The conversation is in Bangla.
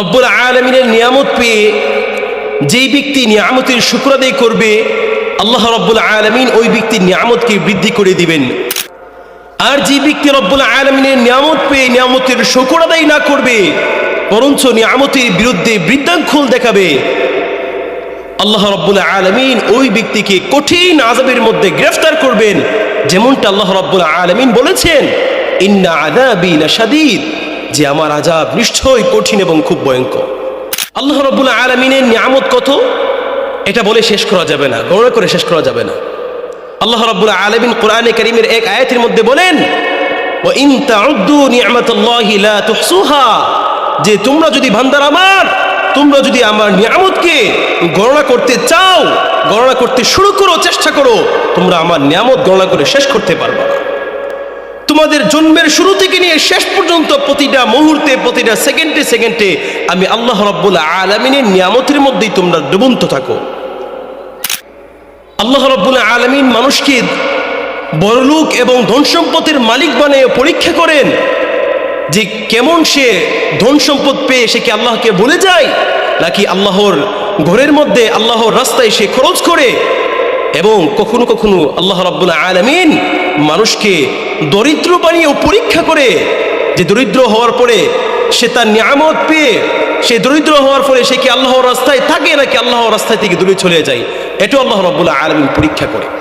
রব্বুল আলমিনের নিয়ামত পেয়ে যেই ব্যক্তি নিয়ামতের শুক্র করবে, আল্লাহ রব্বুল আলমিন ওই ব্যক্তির নিয়ামতকে বৃদ্ধি করে দিবেন। আর যে ব্যক্তি রব্বুল আলমিনের নিয়ামত পেয়ে নিয়ামতের শুক্র আদায় না করবে, বরঞ্চ নিয়ামতের বিরুদ্ধে বৃদ্ধাঙ্কুল দেখাবে, আল্লাহ রব্বুল আলমিন ওই ব্যক্তিকে কঠিন আজাবের মধ্যে গ্রেফতার করবেন। যেমনটা আল্লাহ রব্বুল আলমিন বলেছেন, ইন্না আদাবি লাশাদীদ। যে আমার আজাব নিশ্চয়ই কঠিন এবং খুব ভয়ঙ্কর। আল্লাহ রবুল্লা আলমিনের নিয়ামত কত? এটা বলে শেষ করা যাবে না গণনা করে শেষ করা যাবে না। আল্লাহ রবুল্লা আলমিন কোরআনে করিমের এক আয়াতের মধ্যে বলেন যে তোমরা যদি ভান্দার আমার, তোমরা যদি আমার নিয়ামতকে গণনা করতে চাও, গণনা করতে শুরু করো, চেষ্টা করো, তোমরা আমার নিয়ামত গণনা করে শেষ করতে পারবা না। তোমাদের জন্মের শুরু থেকে নিয়ে শেষ পর্যন্ত প্রতিটা মুহূর্তে, প্রতিটা সেকেন্ডে সেকেন্ডে আমি আল্লাহ রব্বুল আলমিনের নিয়ামতের মধ্যেই তোমরা ডুবন্ত থাকো। আল্লাহ রব্বুল আলমিন মানুষকে বড়লোক এবং ধন সম্পদের মালিক বানিয়ে পরীক্ষা করেন যে কেমন সে ধন সম্পদ পেয়ে সে কি আল্লাহকে বলে যায়, নাকি আল্লাহর ঘরের মধ্যে, আল্লাহর রাস্তায় সে খরচ করে। এবং কখনো কখনো আল্লাহ রাব্বুল আলমিন মানুষকে দরিদ্র বানিয়েও পরীক্ষা করে, যে দরিদ্র হওয়ার পরে সে তার নিয়ামত পেয়ে, সে দরিদ্র হওয়ার পরে সে কি আল্লাহর রাস্তায় থাকে নাকি আল্লাহর রাস্তায় থেকে দূরে চলে যায়? এটাও আল্লাহ রব্বুল্লাহ আলমিন পরীক্ষা করে।